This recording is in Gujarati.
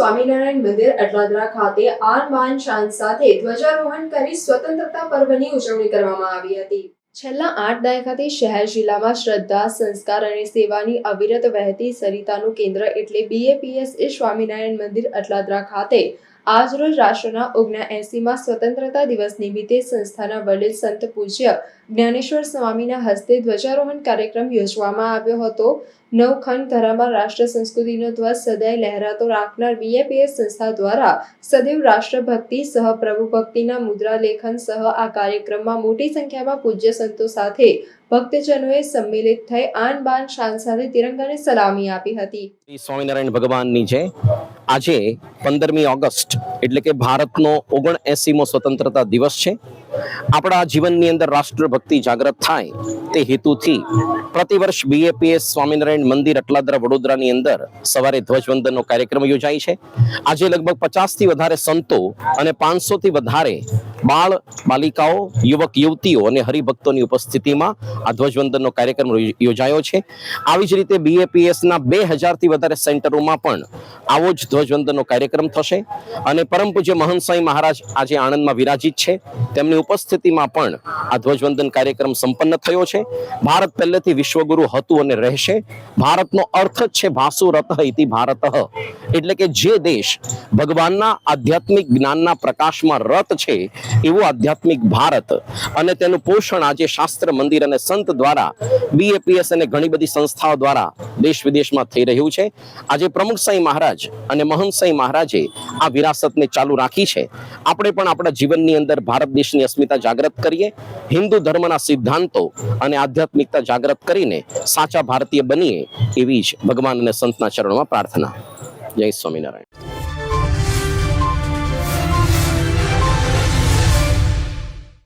સ્વામિનારાયણ મંદિર અટલાદરા ખાતે આન બાન શાન સાથે ધ્વજારોહણ કરી સ્વતંત્રતા પર્વની ઉજવણી કરવામાં આવી હતી. છેલ્લા આઠ દાયકાથી શહેર જિલ્લામાં શ્રદ્ધા, સંસ્કાર અને સેવાની અવિરત વહેતી સરિતાનું કેન્દ્ર એટલે બીએપીએસ એ સ્વામિનારાયણ મંદિર અટલાદરા ખાતે આજરોજ રાષ્ટ્રના ઓગણા એસીમાં સ્વતંત્રતા દિવસ નિમિત્તે સંસ્થાના વડીલ સંત પૂજ્ય જ્ઞાનેશ્વર સ્વામીના હસ્તે ધ્વજારોહણ કાર્યક્રમ યોજવામાં આવ્યો હતો. નવખંડ ધરામાં રાષ્ટ્ર સંસ્કૃતિનો ધ્વજ સદાય લહેરાતો રાખનાર બીએપીએસ સંસ્થા દ્વારા સદૈવ રાષ્ટ્રભક્તિ સહ પ્રભુ ભક્તિના મુદ્રા લેખન સહ આ કાર્યક્રમમાં મોટી સંખ્યામાં પૂજ્ય સંતો સાથે ભક્તજનોએ સંમિલિત થઈ આન બાન શાન સાથે તિરંગાને સલામી આપી હતી. સ્વામિનારાયણ ભગવાનની છે આજે પંદરમી ઓગસ્ટ એટલે કે ભારતનો ઓગણ એસીમો સ્વતંત્રતા દિવસ છે. આપણા જીવનની અંદર રાષ્ટ્રભક્તિ જાગૃત થાય તે હેતુથી પ્રતિવર્ષ બીએપીએસ સ્વામિનારાયણ મંદિર અટલાદરા વડોદરાની અંદર સવારે ધ્વજવંદનનો કાર્યક્રમ યોજાય છે. આજે લગભગ પચાસથી વધારે સંતો અને પાંચસોથી વધારે બાળ, બાલિકાઓ, યુવક, યુવતીઓ અને હરિભક્તોની ઉપસ્થિતિમાં આ ધ્વજવંદનનો કાર્યક્રમ યોજાયો છે. આવી જ રીતે બીએપીએસના બે હજારથી વધારે સેન્ટરોમાં પણ આવો જ ધ્વજવંદનનો કાર્યક્રમ થશે. અને પરમ પૂજ્ય મહંત સ્વામી મહારાજ આજે આણંદમાં વિરાજિત છે. તેમની ઉપસ્થિતિમાં પણ આ ધ્વજવંદન કાર્યક્રમ સંપન્ન થયો છે. ભારત પહેલેથી વિશ્વગુરુ હતું અને રહેશે. ભારતનો અર્થ જ છે ભાસુરત ઇતિ ભારત એટલે કે જે દેશ ભગવાનના આધ્યાત્મિક જ્ઞાનના પ્રકાશમાં રત છે, એવું આધ્યાત્મિક ભારત અને તેનું પોષણ આજે શાસ્ત્ર, મંદિર અને સંત દ્વારા બીએપીએસ અને ઘણી બધી સંસ્થાઓ દ્વારા દેશ વિદેશમાં થઈ રહ્યું છે. આજે પ્રમુખ સાંઈ મહારાજ અને મહંત સાંઈ મહારાજે આ વિરાસતને ચાલુ રાખી છે. આપણે પણ આપણા જીવનની અંદર ભારત દેશની અસ્મિતા જાગૃત કરીએ, હિન્દુ ધર્મના સિદ્ધાંતો અને આધ્યાત્મિકતા જાગૃત કરીને સાચા ભારતીય બનીએ એવી જ ભગવાન અને સંતના ચરણમાં પ્રાર્થના. જય સ્વામિનારાયણ.